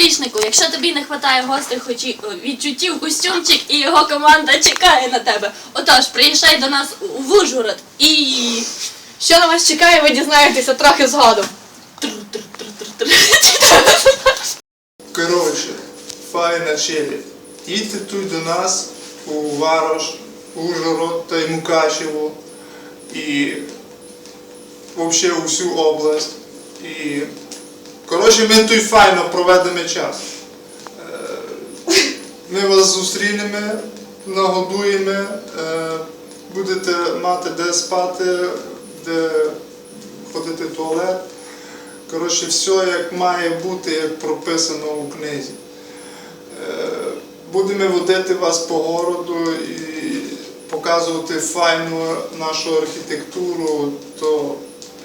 грішнику, якщо тобі не вистачає гострих очі- відчуттів, костюмчик і його команда чекає на тебе. Отож, приїжджай до нас у- в Ужгород і. Що на вас чекає, ви дізнаєтеся трохи згодом. Тр-тр-тр-тр-тр. Коротше, файна челядь. Їдьте тут до нас у Варош, Ужгород та й Мукачево і взагалі у всю область. І коротше, ми тут файно проведемо час. Е, Ми вас зустрінемо, нагодуємо, е, будете мати де спати, де ходити в туалет. Коротше, все як має бути, як прописано у книзі. Е, Будемо водити вас по городу і показувати файну нашу архітектуру, то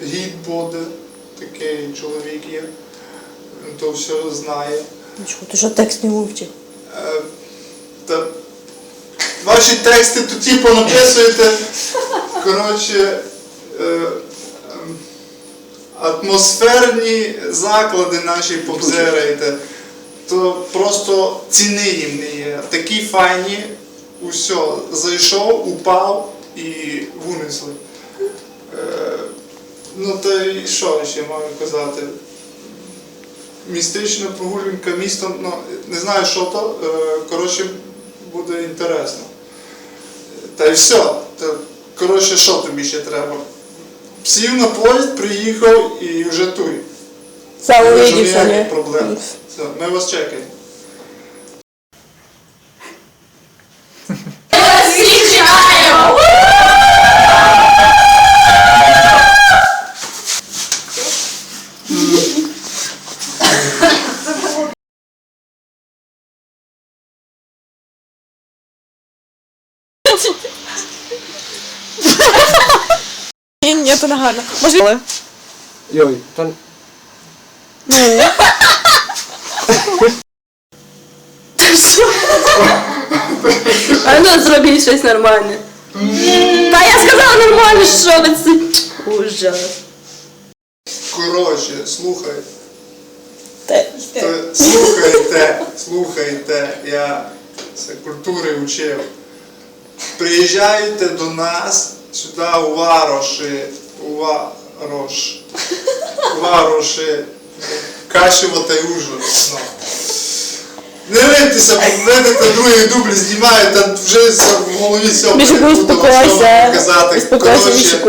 гід буде, такий чоловік є, то все знає. Нічого, ти що текст не вивчив? Е, Та ваші тексти тут типу написуєте. Коротше, е, ем, атмосферні заклади наші побзираєте, то просто ціни їм не є. Такі файні, усе, зайшов, упав і винесли. Е, Ну та й що ще маю казати? Містична прогулянка містом, ну не знаю, що то, е, коротше, буде інтересно. Та й все. Та, коротше, що тобі ще треба? Сів на поїзд, приїхав і вже туй. Це Вже ніяких не? проблем. Все, ми вас чекаємо. Ні, ні, то не гарно. Може, Йой, то А ну зробіть щось нормальне. Та я сказала нормально, що ви це. Ужас. Коротше, слухай. Те- Та- Слухайте, слухайте, я з культури вчив. Приїжджайте до нас сюди у Вароші, у Варош, Вароші, Кашево та Ужгород. Ну. Не рийтеся, видите другий дубль знімають, там вже в голові все успокойся. казати. Коротше.